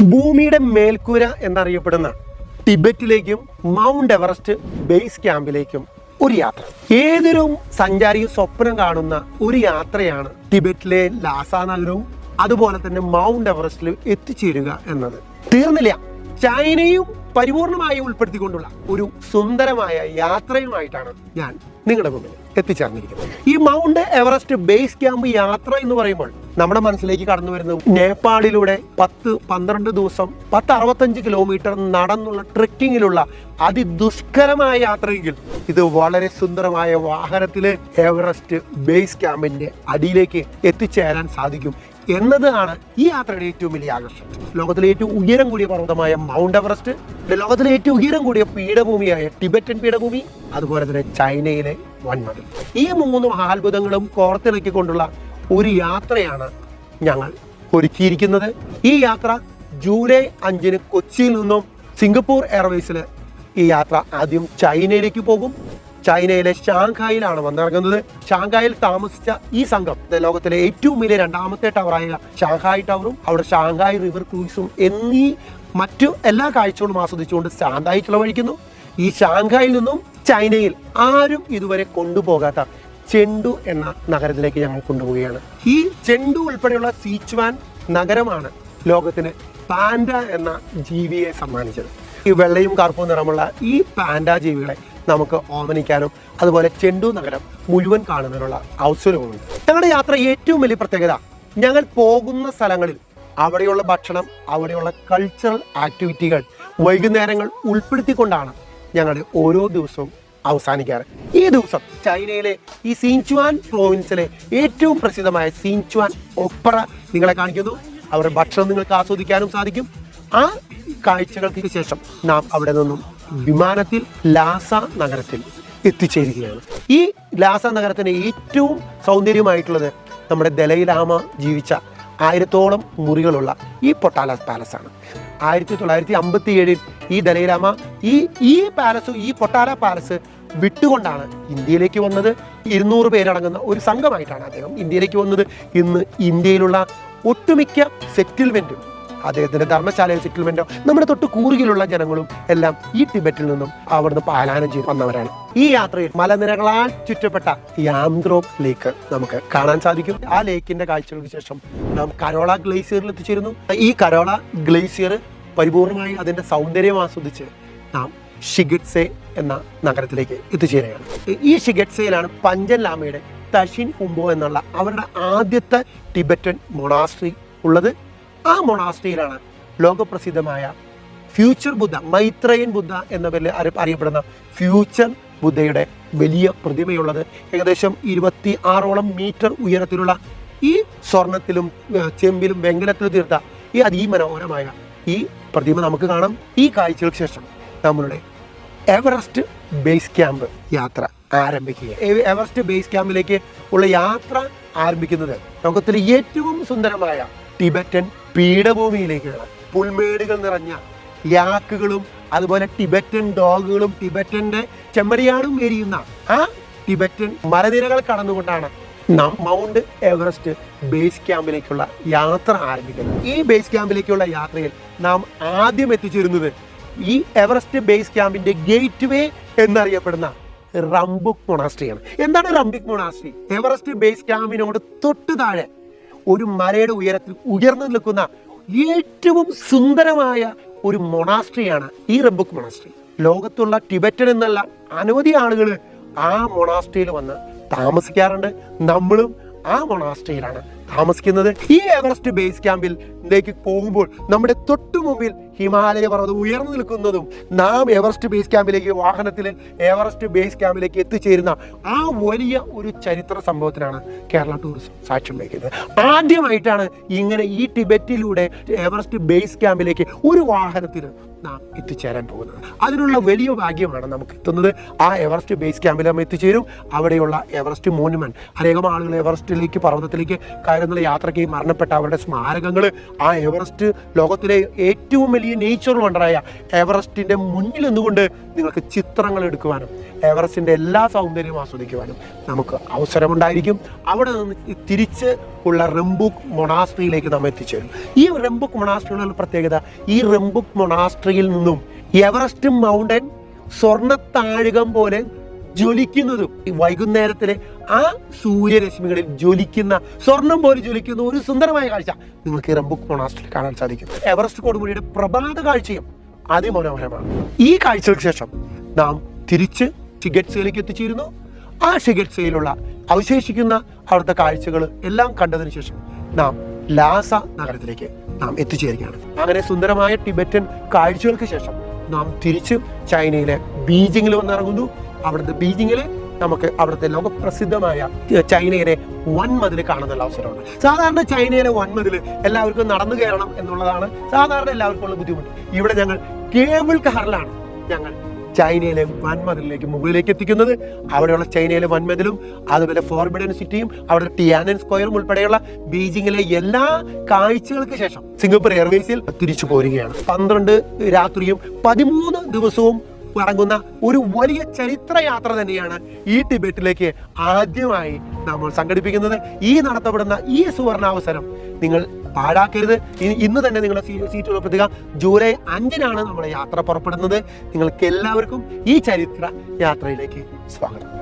ഭൂമിയുടെ മേൽക്കൂര എന്നറിയപ്പെടുന്ന ടിബറ്റിലേക്കും മൗണ്ട് എവറസ്റ്റ് ബേസ് ക്യാമ്പിലേക്കും ഒരു യാത്ര. ഏതൊരു സഞ്ചാരിയും സ്വപ്നം കാണുന്ന ഒരു യാത്രയാണ് ടിബറ്റിലെ ലാസ നഗരവും അതുപോലെ തന്നെ മൗണ്ട് എവറസ്റ്റിൽ എത്തിച്ചേരുക എന്നത്. തീർന്നില്ല. ചൈനയും പരിപൂർണമായി ഉൾപ്പെടുത്തിക്കൊണ്ടുള്ള ഒരു സുന്ദരമായ യാത്രയുമായിട്ടാണ് ഞാൻ നിങ്ങളുടെ മുമ്പിൽ എത്തിച്ചേർന്നിരിക്കുന്നത്. ഈ മൗണ്ട് എവറസ്റ്റ് ബേസ് ക്യാമ്പ് യാത്ര എന്ന് പറയുമ്പോൾ നമ്മുടെ മനസ്സിലേക്ക് കടന്നു വരുന്നത് നേപ്പാളിലൂടെ പത്ത് പന്ത്രണ്ട് ദിവസം പത്ത് അറുപത്തഞ്ച് കിലോമീറ്റർ നടന്നുള്ള ട്രെക്കിങ്ങിലുള്ള അതിദുഷ്കരമായ യാത്രയെങ്കിൽ ഇത് വളരെ സുന്ദരമായ വാഹനത്തിൽ എവറസ്റ്റ് ബേസ് ക്യാമ്പിന്റെ അടിയിലേക്ക് എത്തിച്ചേരാൻ സാധിക്കും എന്നതാണ് ഈ യാത്രയുടെ ഏറ്റവും വലിയ ആകർഷണം. ലോകത്തിലെ ഏറ്റവും ഉയരം കൂടിയ പർവതമായ മൗണ്ട് എവറസ്റ്റ് ലോകത്തിലെ ഏറ്റവും ഉയരം കൂടിയ പീഠഭൂമിയായ ടിബറ്റൻ പീഠഭൂമി അതുപോലെ തന്നെ ചൈനയിലെ വൺമതിൽ ഈ മൂന്ന് മഹാത്ഭുതങ്ങളും കോർത്തിണക്കിക്കൊണ്ടുള്ള ഒരു യാത്രയാണ് ഞങ്ങൾ ഒരുക്കിയിരിക്കുന്നത്. ഈ യാത്ര ജൂലൈ അഞ്ചിന് കൊച്ചിയിൽ നിന്നും സിംഗപ്പൂർ എയർവേസിൽ ഈ യാത്ര ആദ്യം ചൈനയിലേക്ക് പോകും. ചൈനയിലെ ഷാങ്ഹായിലാണ് വന്നിറങ്ങുന്നത്. ഷാങ്ഹായിൽ താമസിച്ച ഈ സംഘം ലോകത്തിലെ ഏറ്റവും വലിയ രണ്ടാമത്തെ ടവറായ ഷാങ്ഹായ് ടവറും അവിടെ ഷാങ്ഹായ് റിവർ ക്രൂസും എന്നീ മറ്റു എല്ലാ കാഴ്ചകളും ആസ്വദിച്ചുകൊണ്ട് ശാന്തായി ചിലവഴിക്കുന്നു. ഈ ഷാങ്ഹായിൽ നിന്നും ചൈനയിൽ ആരും ഇതുവരെ കൊണ്ടുപോകാത്ത ചെണ്ടു എന്ന നഗരത്തിലേക്ക് ഞങ്ങൾ കൊണ്ടുപോവുകയാണ്. ഈ ചെണ്ടു ഉൾപ്പെടെയുള്ള സീച്ച്വാൻ നഗരമാണ് ലോകത്തിന് പാൻഡ എന്ന ജീവിയെ സമ്മാനിച്ചത്. ഈ വെള്ളയും കറുപ്പും നിറമുള്ള ഈ പാൻഡ ജീവികളെ നമുക്ക് ഓമനിക്കാനും അതുപോലെ ചെണ്ടു നഗരം മുഴുവൻ കാണുന്നതിനുള്ള അവസരവുമുണ്ട് ഞങ്ങളുടെ യാത്ര ഏറ്റവും വലിയ പ്രത്യേകത ഞങ്ങൾ പോകുന്ന സ്ഥലങ്ങളിൽ അവിടെയുള്ള ഭക്ഷണം അവിടെയുള്ള കൾച്ചറൽ ആക്ടിവിറ്റികൾ വൈകുന്നേരങ്ങൾ ഉൾപ്പെടുത്തിക്കൊണ്ടാണ് ഞങ്ങളുടെ ഓരോ ദിവസവും അവസാനിക്കാറ് ഈ ദിവസം ചൈനയിലെ ഈ സീൻചുവാൻ പ്രോവിൻസിലെ ഏറ്റവും പ്രസിദ്ധമായ സീൻചുവാൻ ഒപ്പറ നിങ്ങളെ കാണിക്കുന്നു. അവരുടെ ഭക്ഷണം നിങ്ങൾക്ക് ആസ്വദിക്കാനും സാധിക്കും. ആ കാഴ്ചകൾക്ക് ശേഷം നാം അവിടെ നിന്നും വിമാനത്തിൽ ലാസ നഗരത്തിൽ എത്തിച്ചേരുകയാണ്. ഈ ലാസ നഗരത്തിന് ഏറ്റവും സൗന്ദര്യമായിട്ടുള്ളത് നമ്മുടെ ദലൈലാമ ജീവിച്ച ആയിരത്തോളം മുറികളുള്ള ഈ പൊട്ടാല പാലസ് ആണ് ആയിരത്തി തൊള്ളായിരത്തി അമ്പത്തി ഏഴിൽ ഈ ദലൈലാമ ഈ ഈ പാലസ് ഈ പൊട്ടാല പാലസ് വിട്ടുകൊണ്ടാണ് ഇന്ത്യയിലേക്ക് വന്നത്. ഇരുന്നൂറ് പേരടങ്ങുന്ന ഒരു സംഘമായിട്ടാണ് അദ്ദേഹം ഇന്ത്യയിലേക്ക് വന്നത്. ഇന്ന് ഇന്ത്യയിലുള്ള ഒട്ടുമിക്ക സെറ്റിൽമെന്റും അദ്ദേഹത്തിന്റെ ധർമ്മശാലയിൽ സെറ്റിൽമെന്റോ നമ്മുടെ തൊട്ട് കൂറുകിലുള്ള ജനങ്ങളും എല്ലാം ഈ ടിബറ്റിൽ നിന്നും അവിടുന്ന് പാലായനം ചെയ്ത് വന്നവരാണ്. ഈ യാത്രയിൽ മലനിരകളാൽ ചുറ്റപ്പെട്ട യാംദ്രോക് ലേക്ക് നമുക്ക് കാണാൻ സാധിക്കും. ആ ലേക്കിന്റെ കാഴ്ചകൾക്ക് ശേഷം നാം കരോള ഗ്ലേസിയറിൽ എത്തിച്ചേരുന്നു. ഈ കരോള ഗ്ലേസിയർ പരിപൂർണമായി അതിന്റെ സൗന്ദര്യം ആസ്വദിച്ച് നാം ഷിഗറ്റ്സെ എന്ന നഗരത്തിലേക്ക് എത്തിച്ചേരുകയാണ്. ഈ ഷിഗറ്റ്സയിലാണ് പഞ്ചൻ ലാമയുടെ തഷിൻ ഹുംബോ എന്നുള്ള അവരുടെ ആദ്യത്തെ ടിബറ്റൻ മൊണാസ്ട്രി ഉള്ളത്. ആ മൊണാസ്ട്രിയിലാണ് ലോകപ്രസിദ്ധമായ ഫ്യൂച്ചർ ബുദ്ധ മൈത്രയൻ ബുദ്ധ എന്ന പേരിൽ അറി- അറിയപ്പെടുന്ന ഫ്യൂച്ചർ ബുദ്ധയുടെ വലിയ പ്രതിമയുള്ളത്. ഏകദേശം ഇരുപത്തി ആറോളം മീറ്റർ ഉയരത്തിലുള്ള ഈ സ്വർണത്തിലും ചെമ്പിലും വെങ്കലത്തിലും തീർത്ത ഈ അതിമനോഹരമായ ഈ പ്രതിമ നമുക്ക് കാണാം. ഈ കാഴ്ചകൾക്ക് ശേഷം നമ്മളുടെ എവറസ്റ്റ് ബേസ് ക്യാമ്പ് യാത്ര ആരംഭിക്കുക എവറസ്റ്റ് ബേസ് ക്യാമ്പിലേക്ക് ഉള്ള യാത്ര ആരംഭിക്കുന്നത് ലോകത്തിലെ ഏറ്റവും സുന്ദരമായ ടിബറ്റൻ പീഠഭൂമിയിലേക്കാണ് പുൽമേടുകൾ നിറഞ്ഞ യാക്കുകളും അതുപോലെ ടിബറ്റൻ ഡോഗുകളും ടിബറ്റന്റെ ചെമ്മരിയാടും എരിയുന്ന ആ ടിബറ്റൻ മലനിരകൾ കടന്നുകൊണ്ടാണ് മൗണ്ട് എവറസ്റ്റ് ബേസ് ക്യാമ്പിലേക്കുള്ള യാത്ര ആരംഭിക്കുന്നത് ഈ ബേസ് ക്യാമ്പിലേക്കുള്ള യാത്രയിൽ നാം ആദ്യം എത്തിച്ചേരുന്നത് ഈ എവറസ്റ്റ് ബേസ് ക്യാമ്പിന്റെ ഗേറ്റ് വേ എന്നറിയപ്പെടുന്ന റംബുക് മൊണാസ്ട്രിയാണ് എന്താണ് റംബിക് മൊണാസ്ട്രി എവറസ്റ്റ് ബേസ് ക്യാമ്പിനോട് തൊട്ട് താഴെ ഒരു മലയുടെ ഉയരത്തിൽ ഉയർന്നു നിൽക്കുന്ന ഏറ്റവും സുന്ദരമായ ഒരു മൊണാസ്ട്രിയാണ് ഈ റംബുക് മൊണാസ്ട്രി ലോകത്തുള്ള ടിബറ്റൻ എന്നല്ല അനവധി ആളുകൾ ആ മൊണാസ്ട്രിയിൽ വന്ന് താമസിക്കാറുണ്ട്. നമ്മളും ആ മൊണാസ്ട്രിയിലാണ്. താമസിക്കുന്നത് ഈ എവറസ്റ്റ് ബേസ് ക്യാമ്പിലേക്ക് പോകുമ്പോൾ നമ്മുടെ തൊട്ടു മുമ്പിൽ ഹിമാലയ പർവതം ഉയർന്നു നിൽക്കുന്നതും നാം എവറസ്റ്റ് ബേസ് ക്യാമ്പിലേക്ക് വാഹനത്തിൽ എവറസ്റ്റ് ബേസ് ക്യാമ്പിലേക്ക് എത്തിച്ചേരുന്ന ആ വലിയ ഒരു ചരിത്ര സംഭവത്തിനാണ് കേരള ടൂറിസം സാക്ഷ്യം വഹിക്കുന്നത്. ആദ്യമായിട്ടാണ് ഇങ്ങനെ ഈ ടിബറ്റിലൂടെ എവറസ്റ്റ് ബേസ് ക്യാമ്പിലേക്ക് ഒരു വാഹനത്തിൽ നാം എത്തിച്ചേരാൻ പോകുന്നത്. അതിനുള്ള വലിയ ഭാഗ്യമാണ് നമുക്ക് എത്തുന്നത് ആ എവറസ്റ്റ് ബേസ് ക്യാമ്പിൽ നമ്മൾ എത്തിച്ചേരും. അവിടെയുള്ള എവറസ്റ്റ് മോനുമെന്റ് അനേകം ആളുകൾ എവറസ്റ്റിലേക്ക് പർവതത്തിലേക്ക് ഉണ്ടായിരുന്ന യാത്രയ്ക്ക് മരണപ്പെട്ട അവരുടെ സ്മാരകങ്ങൾ ആ എവറസ്റ്റ് ലോകത്തിലെ ഏറ്റവും വലിയ നേച്ചർ വണ്ടറായ എവറസ്റ്റിന്റെ മുന്നിൽ നിന്നുകൊണ്ട് നിങ്ങൾക്ക് ചിത്രങ്ങൾ എടുക്കുവാനും എവറസ്റ്റിന്റെ എല്ലാ സൗന്ദര്യവും ആസ്വദിക്കുവാനും നമുക്ക് അവസരമുണ്ടായിരിക്കും. അവിടെ നിന്ന് തിരിച്ച് ഉള്ള റംബുക്ക് മൊണാസ്ട്രിയിലേക്ക് നാം എത്തിച്ചേരും. ഈ റംബുക്ക് മൊണാസ്ട്രിയുടെ പ്രത്യേകത ഈ റംബുക്ക് മൊണാസ്ട്രിയിൽ നിന്നും എവറസ്റ്റ് മൗണ്ടൻ സ്വർണത്താഴികം പോലെ ജ്വലിക്കുന്നതും ഈ വൈകുന്നേരത്തിലെ ആ സൂര്യരശ്മികളിൽ ജ്വലിക്കുന്ന സ്വർണം പോലെ ജ്വലിക്കുന്ന ഒരു സുന്ദരമായ കാഴ്ച നിങ്ങൾക്ക് ഈ റംബുക്ക് കാണാൻ സാധിക്കും എവറസ്റ്റ് കൊടുമുടിയുടെ പ്രഭാത കാഴ്ചയും അതിമനോഹരമാണ്. ഈ കാഴ്ചകൾക്ക് ശേഷം നാം തിരിച്ച് ഷിഗറ്റ്സയിലേക്ക് എത്തിച്ചേരുന്നു. ആ ഷിഗറ്റ്സയിലുള്ള അവശേഷിക്കുന്ന അവിടുത്തെ കാഴ്ചകൾ എല്ലാം കണ്ടതിന് ശേഷം നാം ലാസ നഗരത്തിലേക്ക് നാം എത്തിച്ചേരുകയാണ്. അങ്ങനെ സുന്ദരമായ ടിബറ്റൻ കാഴ്ചകൾക്ക് ശേഷം നാം തിരിച്ച് ചൈനയിലെ ബീജിംഗിൽ വന്നിറങ്ങുന്നു. അവിടുത്തെ ബീജിങ്ങിൽ നമുക്ക് അവിടുത്തെ ലോകപ്രസിദ്ധമായ ചൈനയിലെ വൻമതിൽ കാണുന്നുള്ള അവസരമുണ്ട്. സാധാരണ ചൈനയിലെ വൻമതിൽ എല്ലാവർക്കും നടന്നു കയറണം എന്നുള്ളതാണ് സാധാരണ എല്ലാവർക്കും ഉള്ള ബുദ്ധിമുട്ട്. ഇവിടെ ഞങ്ങൾ കേബിൾ കാറിലാണ് ഞങ്ങൾ ചൈനയിലെ വൻമതിലേക്ക് മുകളിലേക്ക് എത്തിക്കുന്നത്. അവിടെയുള്ള ചൈനയിലെ വൻമതിലും അതുപോലെ ഫോർബിഡൻ സിറ്റിയും അവിടെ ടിയാനൻ സ്ക്വയറും ഉൾപ്പെടെയുള്ള ബീജിങ്ങിലെ എല്ലാ കാഴ്ചകൾക്ക് ശേഷം സിംഗപ്പൂർ എയർവേസിൽ തിരിച്ചു പോരുകയാണ്. പന്ത്രണ്ട് രാത്രിയും പതിമൂന്ന് ദിവസവും ഇറങ്ങുന്ന ഒരു വലിയ ചരിത്രയാത്ര തന്നെയാണ് ഈ ടിബറ്റിലേക്ക് ആദ്യമായി നമ്മൾ സംഘടിപ്പിക്കുന്നത്. ഈ നടത്തപ്പെടുന്ന ഈ സുവർണാവസരം നിങ്ങൾ പാഴാക്കരുത്. ഇനി ഇന്ന് തന്നെ നിങ്ങളുടെ സീറ്റ് ഉറപ്പിക്കുക ജൂലൈ അഞ്ചിനാണ് നമ്മുടെ യാത്ര പുറപ്പെടുന്നത്. നിങ്ങൾക്ക് എല്ലാവർക്കും ഈ ചരിത്ര യാത്രയിലേക്ക് സ്വാഗതം.